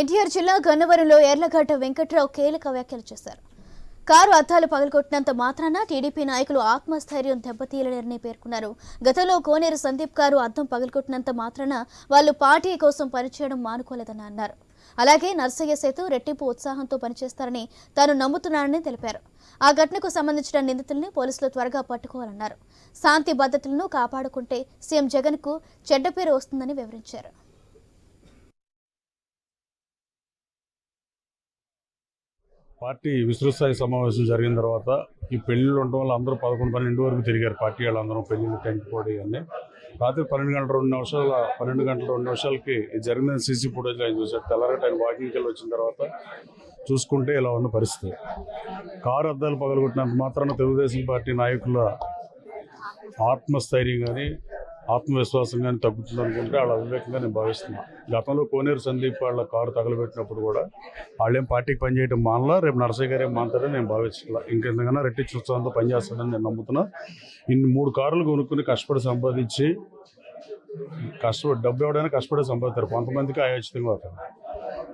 ఎన్టీఆర్ జిల్లా గన్నవరంలో ఎర్లగడ్డ వెంకట్రావు కీలక వ్యాఖ్యలు చేశారు. కారు అద్దాలు పగలగొట్టినంత మాత్రాన టీడీపీ నాయకులు ఆత్మస్థైర్యం దెబ్బతీయలేరని పేర్కొన్నారు. గతంలో కోనేరు సందీప్ కారు అద్దం పగలగొట్టినంత మాత్రాన వాళ్ళు పార్టీ కోసం పనిచేయడం మానుకోలేదని అన్నారు. అలాగే నర్సయ్య సేతు రెట్టింపు ఉత్సాహంతో పనిచేస్తారని తాను నమ్ముతున్నానని తెలిపారు. ఆ ఘటనకు సంబంధించిన నిందితుల్ని పోలీసులు త్వరగా పట్టుకోవాలన్నారు. శాంతి భద్రతలను కాపాడుకుంటే సీఎం జగన్కు చెడ్డ పేరు వస్తుందని వివరించారు. పార్టీ విస్తృతస్థాయి సమావేశం జరిగిన తర్వాత ఈ పెళ్ళిళ్ళు ఉండడం వల్ల అందరూ పదకొండు పన్నెండు వరకు తిరిగారు. పార్టీ వాళ్ళందరూ పెళ్ళిళ్ళు టెంట్ పోటీ అన్నీ. రాత్రి పన్నెండు గంటల రెండు నిమిషాల పన్నెండు గంటల రెండు నిమిషాలకి జరిగిన సీసీ ఫుటేజ్ ఆయన చూశారు. తెల్లరట ఆయన వాకింగ్కి వెళ్ళి వచ్చిన తర్వాత చూసుకుంటే ఇలా ఉన్న పరిస్థితి. కారు అద్దాలు పగలగొట్టినంత మాత్రాన తెలుగుదేశం పార్టీ నాయకుల ఆత్మస్థైర్యం కానీ ఆత్మవిశ్వాసం కానీ తగ్గుతుంది అనుకుంటే వాళ్ళ అవివేకంగా నేను భావిస్తున్నాను గతంలో కోనేరు సందీప్ వాళ్ళ కారు తగలబెట్టినప్పుడు కూడా వాళ్ళేం పార్టీకి పనిచేయడం మానలా రేపు నరసయ్య గారు ఏం మానతారని నేను భావించాల ఇంకెంతకన్నా రెట్టించి ఉత్సాహంతో పనిచేస్తాడని నేను నమ్ముతున్నా. ఇన్ని మూడు కార్లు కొనుక్కుని కష్టపడి సంపాదించి కష్టపడి డబ్బు ఎవడైనా కష్టపడి సంపాదిస్తారు. కొంతమందికి అయోచితంగా అవుతారు.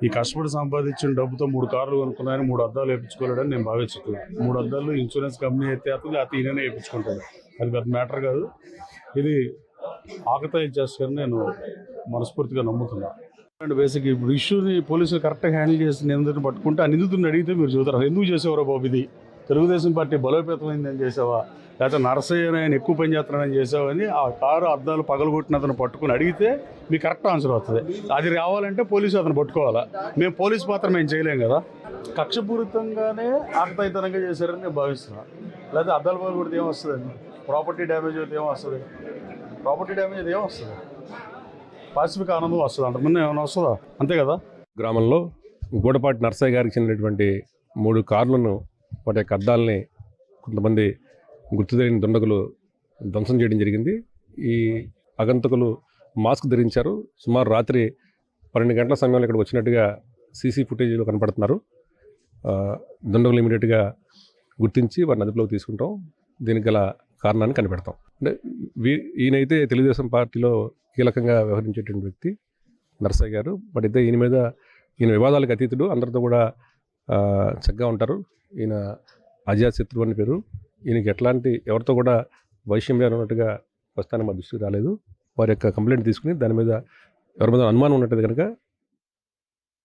ఈ కష్టపడి సంపాదించిన డబ్బుతో మూడు కార్లు కొనుక్కున్నాయని మూడు అద్దాలు వేయించుకోలేడని నేను భావించట్లేదు మూడు అద్దాలు ఇన్సూరెన్స్ కంపెనీ అయితే అతను అతి ఈయననే వేయించుకుంటాడు అది పెద్ద మ్యాటర్ కాదు. ఇది ఆకతాయి చేస్తారని నేను మనస్ఫూర్తిగా నమ్ముతున్నా. అండ్ బేసిక్ ఇప్పుడు ఇష్యూని పోలీసులు కరెక్ట్గా హ్యాండిల్ చేసి నిందితుని పట్టుకుంటే ఆ నిందితుడిని అడిగితే మీరు చూస్తారు ఎందుకు చేసేవారో బాబు ఇది? తెలుగుదేశం పార్టీ బలోపేతమైందని చేసావా? లేకపోతే నరసయ్య ఆయన ఎక్కువ పని చేస్తున్నాడని చేసావని ఆ కారు అద్దాలు పగలగొట్టిన అతను పట్టుకుని అడిగితే మీకు కరెక్ట్ ఆన్సర్ వస్తుంది. అది రావాలంటే పోలీసు అతను పట్టుకోవాలా? మేము పోలీస్ పాత్ర మేము చేయలేం కదా? కక్షపూరితంగానే ఆకతాయితనంగా చేశారని నేను భావిస్తున్నాను లేకపోతే అద్దాలు పగలగొడితే ఏమొస్తుందండి ప్రాపర్టీ డ్యామేజ్ అయితే ఏమొస్తుంది ప్రాపర్టీ డ్యామేజ్ అయితే ఏమొస్తుంది పాసిఫిక్ ఆనందం వస్తుంది అంతకుముందు ఏమైనా వస్తుందా? అంతే కదా? గ్రామంలో గూడపాటి నర్సయ్య గారికి చెందినటువంటి మూడు కార్లను వాటి యొక్క అద్దాలని కొంతమంది గుర్తు తెలియని దుండగులు ధ్వంసం చేయడం జరిగింది. ఈ అగంతకులు మాస్క్ ధరించారు. సుమారు రాత్రి పన్నెండు గంటల సమయంలో ఇక్కడ వచ్చినట్టుగా సీసీ ఫుటేజ్లో కనపడుతున్నారు. దుండగులు ఇమీడియట్గా గుర్తించి వారిని అదుపులోకి తీసుకుంటాం. దీనికి గల కారణాన్ని కనిపెడతాం. అంటే వీ ఈయనైతే తెలుగుదేశం పార్టీలో కీలకంగా వ్యవహరించేటువంటి వ్యక్తి నర్సయ్య గారు. బట్ అయితే ఈయన మీద ఈయన వివాదాలకు అతీతుడు. అందరితో కూడా చక్కగా ఉంటారు. ఈయన అజాత్ శత్రువు అని పేరు. ఈయనకి ఎట్లాంటి ఎవరితో కూడా వైషమ్యం ఉన్నట్టుగా ప్రస్తుతానికి మా దృష్టికి రాలేదు. వారి యొక్క కంప్లైంట్ తీసుకుని దాని మీద ఎవరి మీద అనుమానం ఉన్నట్టు కనుక